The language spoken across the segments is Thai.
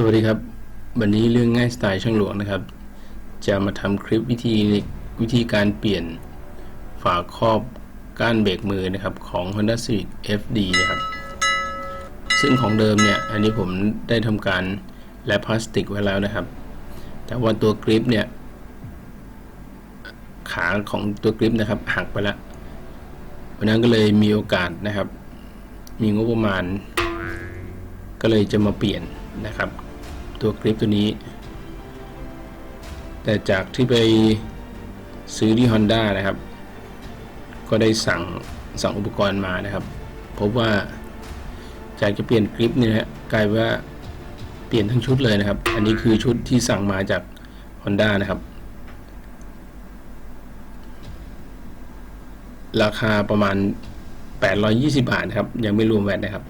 สวัสดีครับ วันนี้เรื่องง่ายสไตล์ช่างหลวงนะครับ จะมาทำคลิปวิธีวิธีการเปลี่ยนฝาครอบก้านเบรกมือนะครับของ Honda Civic FD นะครับ ซึ่งของเดิมเนี่ยอันนี้ผมได้ทำการแลปพลาสติกไว้แล้วนะครับ แต่ว่าตัวกริปเนี่ย ขาของตัวกริปนะครับหักไปแล้ววันนั้นก็เลยมีโอกาสนะครับ มีงบประมาณ ก็เลยจะมาเปลี่ยนนะครับ ตัวคลิปตัวนี้ แต่จากที่ไปซื้อที่ Honda นะครับ ก็ได้สั่งสั่งอุปกรณ์มานะครับ พบว่าจากจะเปลี่ยนคลิปเนี่ยนะฮะกลายว่าเปลี่ยนทั้งชุดเลยนะครับ อันนี้คือชุดที่สั่งมาจาก Honda นะครับ ราคาประมาณ 820 บาทนะครับ ยังไม่รวมแวตนะครับ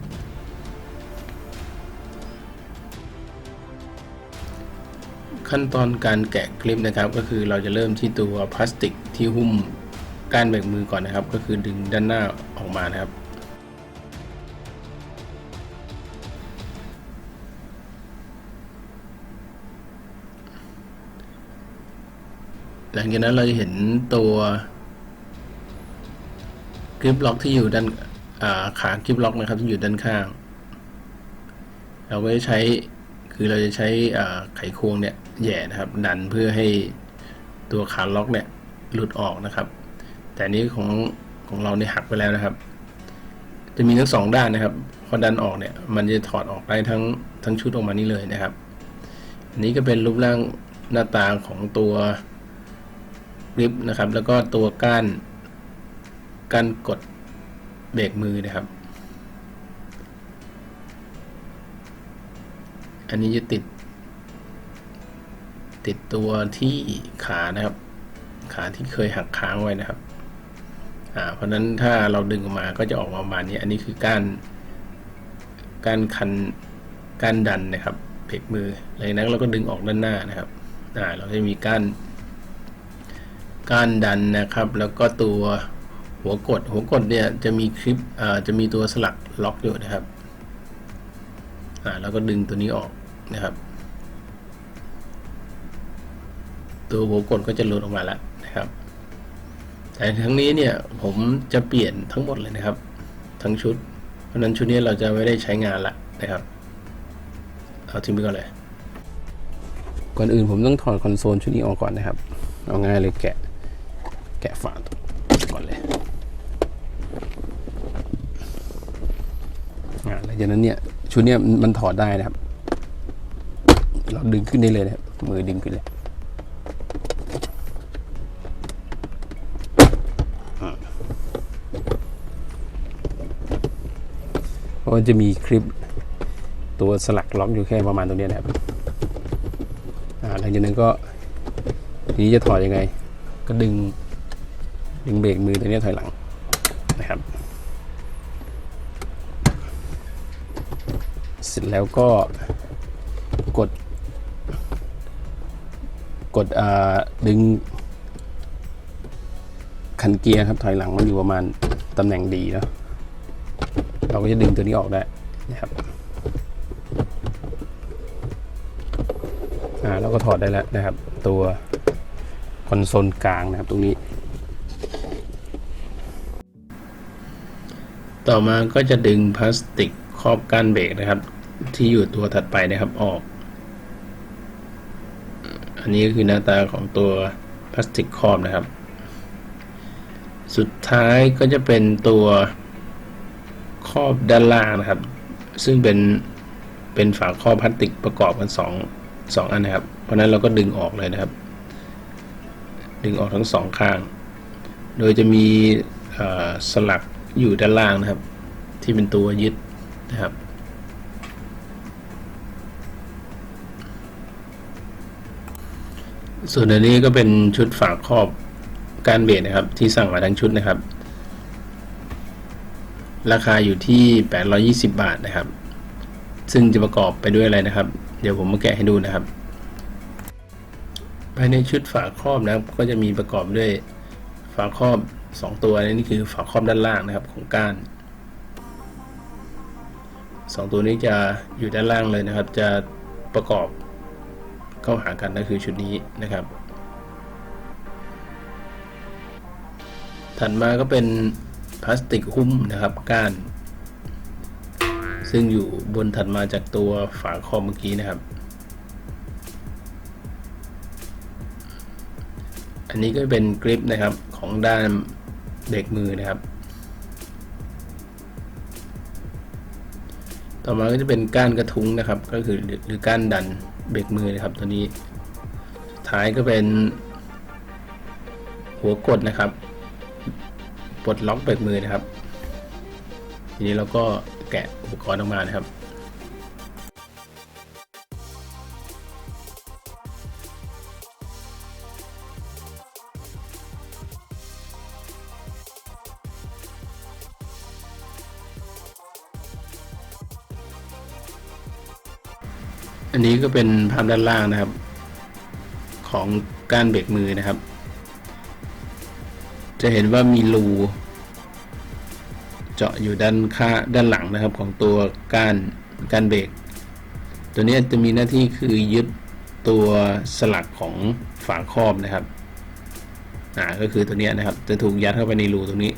ขั้นตอนการแกะคลิปนะครับก็คือเราจะเริ่มที่ตัวพลาสติกที่หุ้มก้านเบกมือก่อนนะครับ ก็คือดึงด้านหน้าออกมานะครับ หลังจากนั้นเราจะเห็นตัวคลิปล็อกที่อยู่ด้านขาคลิปล็อกนะครับที่อยู่ด้านข้าง เราก็จะใช้ คือเราจะใช้ไขควงเนี่ยแย่นะครับ ดันเพื่อให้ตัวขาล็อกเนี่ยหลุดออกนะครับ แต่นี้ของของเราเนี่ยหักไปแล้วนะครับ จะมีทั้งสองด้านนะครับพอดันออกเนี่ยมันจะถอดออกได้ทั้งทั้งชุดออกมานี่เลยนะครับ อันนี้ก็เป็นรูปร่างหน้าตาของตัวริปนะครับ แล้วก็ตัวก้านก้านกดเบรกมือนะครับ อันนี้จะติด ติดตัวที่ขานะครับ ขาที่เคยหักค้างไว้นะครับ อ่า เพราะนั้นถ้าเราดึงออกมาก็จะออกมาประมาณนี้ อันนี้คือก้านก้านคันก้านดันนะครับเบรกมือหลังนั้นเราก็ดึงออกด้านหน้านะครับ อ่า เราจะมีก้านก้านดันนะครับ แล้วก็ตัวหัวกด หัวกดเนี่ยจะมีคลิป อ่า จะมีตัวสลักล็อกอยู่นะครับ อ่าแล้วก็ดึงตัวนี้ออกนะครับ ตัวหัวกดก็จะหลุดออกมาแล้วนะครับ แต่ทั้งนี้เนี่ยผมจะเปลี่ยนทั้งหมดเลยนะครับ ทั้งชุด เพราะนั้นชุดนี้เราจะไม่ได้ใช้งานละนะครับ เอาทิ้งไปก่อนเลย ก่อนอื่นผมต้องถอดคอนโซลชุดนี้ออกก่อนนะครับ เอาง่ายเลยแกะ แกะฝาก่อนเลย ดังจากนั้นเนี่ยชุดเนี้ยมันถอดได้นะครับ เราดึงขึ้นได้เลยนะครับมือดึงขึ้นเลยเพราะมันจะมีคลิปตัวสลักล็อกอยู่แค่ประมาณตรงเนี้ยนะครับอ่าหลังจากนั้นก็ทีนี้จะถอดยังไง ก็ดึงดึงเบรกมือตัวนี้ถอยหลังนะครับ เส ร็จแล้วก็กด กดดึง คันเกียร์ครับถอยหลังมันอยู่ประมาณตำแหน่งดีเนาะเราก็จะดึงตัวนี้ออกได้นะครับอ่าเราก็ถอดได้แล้วนะครับ ตัวคอนโซลกลางนะครับตรงนี้ ต่อมาก็จะดึงพลาสติกครอบก้านเบรกนะครับ ที่อยู่ตัวถัดไปนะครับออก อันนี้ก็คือหน้าตาของตัวพลาสติกครอบนะครับ สุดท้ายก็จะเป็นตัวครอบด้านล่างนะครับ ซึ่งเป็นเป็นฝาครอบพลาสติกประกอบกันสองสองอันนะครับ เพราะนั้นเราก็ดึงออกเลยนะครับ ดึงออกทั้งสองข้าง โดยจะมีสลักอยู่ด้านล่างนะครับ ที่เป็นตัวยึดนะครับ ส่วนอันนี้ก็เป็นชุดฝาครอบการเบรนะครับ ที่สั่งมาทั้งชุดนะครับ ราคาอยู่ที่ 820 บาทนะครับ ซึ่งจะประกอบไปด้วยอะไรนะครับ เดี๋ยวผมมาแกะให้ดูนะครับ ภายในชุดฝาครอบนะครับ ก็จะมีประกอบด้วยฝาครอบ 2 ตัวนี่คือฝาครอบด้านล่างนะครับของก้าน2 ตัวนี้จะอยู่ด้านล่างเลยนะครับ จะประกอบ เข้าหากันก็คือชุดนี้นะครับ ถัดมาก็เป็นพลาสติกหุ้มนะครับก้าน ซึ่งอยู่บนถัดมาจากตัวฝาครอบเมื่อกี้นะครับ อันนี้ก็เป็นกริปนะครับของด้านเบรกมือนะครับ ต่อมาก็จะเป็นก้านกระทุ้งนะครับ ก็คือหรือก้านดัน เบรกมือนะครับตัวนี้สุดท้ายก็เป็น หัวกดนะครับปลดล็อกเบรกมือนะครับ ทีนี้เราก็แกะอุปกรณ์ออกมานะครับ อันนี้ก็เป็นภาพด้านล่างนะครับ ของก้านเบรกมือนะครับ จะเห็นว่ามีรูเจาะอยู่ด้านข้าด้านหลังนะครับ ของตัวก้านก้านเบรกตัวนี้จะมีหน้าที่คือยึดตัวสลักของฝาครอบนะครับอ่าก็คือตัวนี้นะครับ จะถูกยัดเข้าไปในรูตรงนี้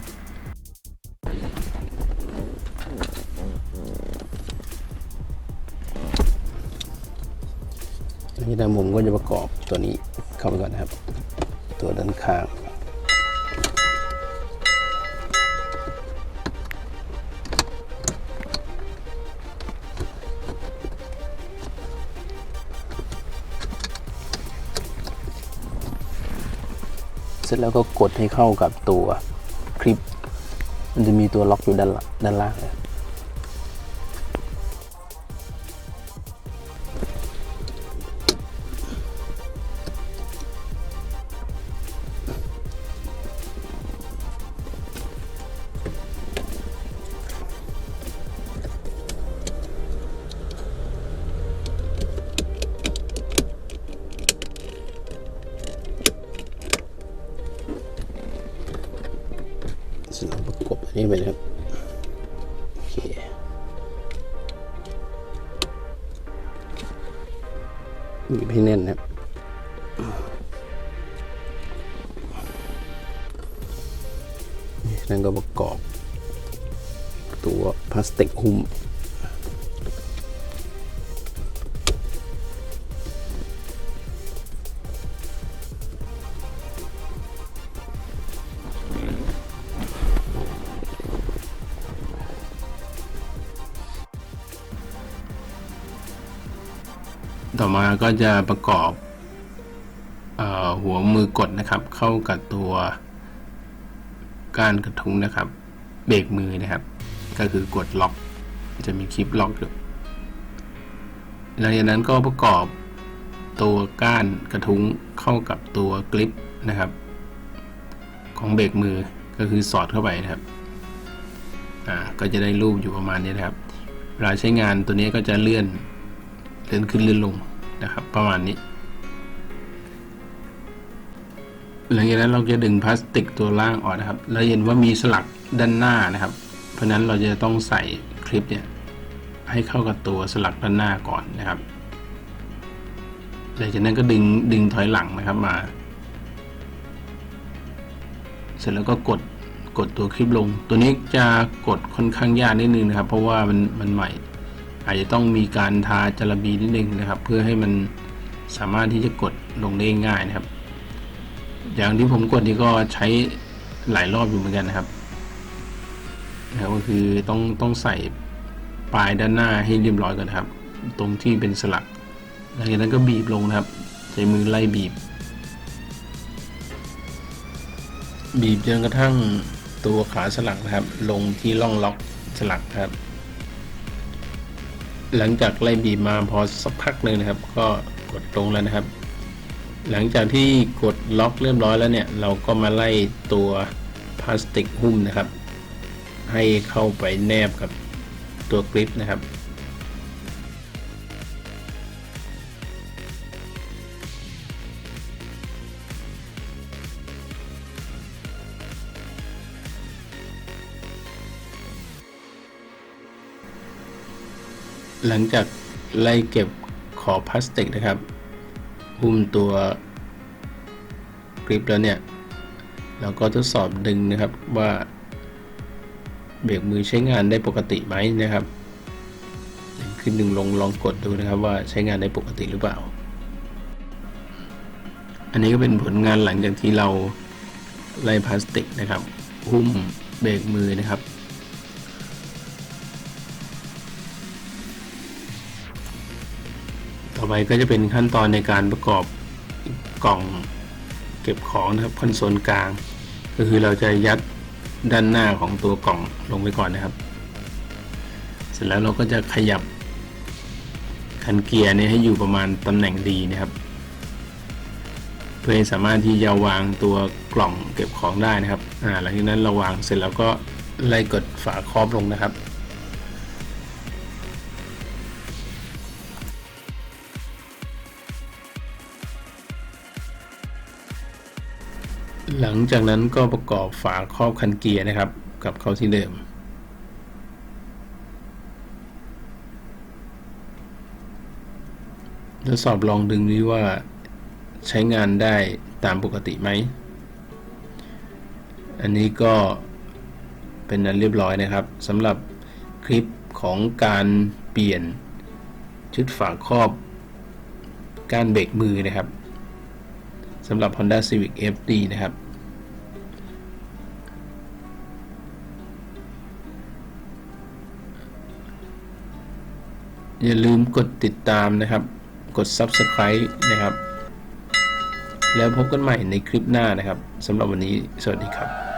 อันนี้ทางผมก็จะประกอบตัวนี้เข้าไปก่อนนะครับ ตัวด้านข้างเสร็จแล้วก็กดให้เข้ากับตัวคลิป มันจะมีตัวล็อกอยู่ด้านหลังด้านล่างเลย ไปนะครับโอเคบีบให้แน่นนะครับนั่นก็ประกอบ ตัวพลาสติกหุ้ม ต่อมาก็จะประกอบอหัวมือกดนะครับ เข้ากับตัวก้านกระทุ้งนะครับ เบรกมือนะครับ ก็คือกดล็อก จะมีคลิปล็อกอยู่หลังจากนั้นก็ประกอบตัวก้านกระทุ้งเข้ากับตัวกริปนะครับ ของเบรกมือก็คือสอดเข้าไปนะครับอ่าก็จะได้รูปอยู่ประมาณนี้นะครับเวลาใช้งานตัวนี้ก็จะเลื่อนเลื่อนขึ้นเลื่อนลง นะครับ ประมาณนี้ หลังจากนั้นเราจะดึงพลาสติกตัวล่างออกนะครับแล้วเห็นว่ามีสลักด้านหน้านะครับ เพราะฉะนั้นเราจะต้องใส่คลิปเนี่ยให้เข้ากับตัวสลักด้านหน้าก่อนนะครับหลังจากนั้นก็ดึงดึงถอยหลังนะครับมา เสร็จแล้วก็กดกดตัวคลิปลง ตัวนี้จะกดค่อนข้างยากนิดนึงนะครับ เพราะว่ามันมันใหม่ อาจจะต้องมีการทาจารบีนิดนึงนะครับ เพื่อให้มันสามารถที่จะกดลงได้ง่ายนะครับ อย่างที่ผมกดนี่ก็ใช้หลายรอบอยู่เหมือนกันนะครับนะครับก็คือต้องต้องใส่ปลายด้านหน้าให้เรียบร้อยก่อนนะครับ ตรงที่เป็นสลักหลังจากนั้นก็บีบลงนะครับ ใช้มือไล่บีบ บีบจนกระทั่งตัวขาสลักนะครับ ลงที่ร่องล็อกสลักครับ หลังจากไล่บีบมาพอสักพักหนึ่งนะครับ ก็กดลงแล้วนะครับ หลังจากที่กดล็อกเรียบร้อยแล้วเนี่ย เราก็มาไล่ตัวพลาสติกหุ้มนะครับ ให้เข้าไปแนบกับตัวกริปนะครับ หลังจากไล่เก็บขอบพลาสติกนะครับหุ้มตัวกริปแล้วเนี่ย เราก็ทดสอบดึงนะครับว่าเบรกมือใช้งานได้ปกติไหมนะครับขึ้นดึงลงลองกดดูนะครับว่าใช้งานได้ปกติหรือเปล่า อันนี้ก็เป็นผลงานหลังจากที่เราไล่พลาสติกนะครับหุ้มเบรกมือนะครับ ไปก็จะเป็นขั้นตอนในการประกอบกล่องเก็บของนะครับคอนโซลกลาง ก็คือเราจะยัดด้านหน้าของตัวกล่องลงไปก่อนนะครับ เสร็จแล้วเราก็จะขยับคันเกียร์เนี่ยให้อยู่ประมาณตำแหน่งดีนะครับ เพื่อให้สามารถที่จะวางตัวกล่องเก็บของได้นะครับอ่าหลังจากนั้นเราวางเสร็จแล้วก็ไล่กดฝาครอบลงนะครับ หลังจากนั้นก็ประกอบฝาครอบคันเกียร์นะครับ กับเข้าที่เดิม ทดสอบลองดึงนี้ว่าใช้งานได้ตามปกติไหม อันนี้ก็เป็นอันเรียบร้อยนะครับสำหรับคลิปของการเปลี่ยนชุดฝาครอบกานเบรกมือนะครับสำหรับ Honda Civic FD นะครับ อย่าลืมกดติดตามนะครับ กด Subscribe นะครับ แล้วพบกันใหม่ในคลิปหน้านะครับสำหรับวันนี้สวัสดีครับ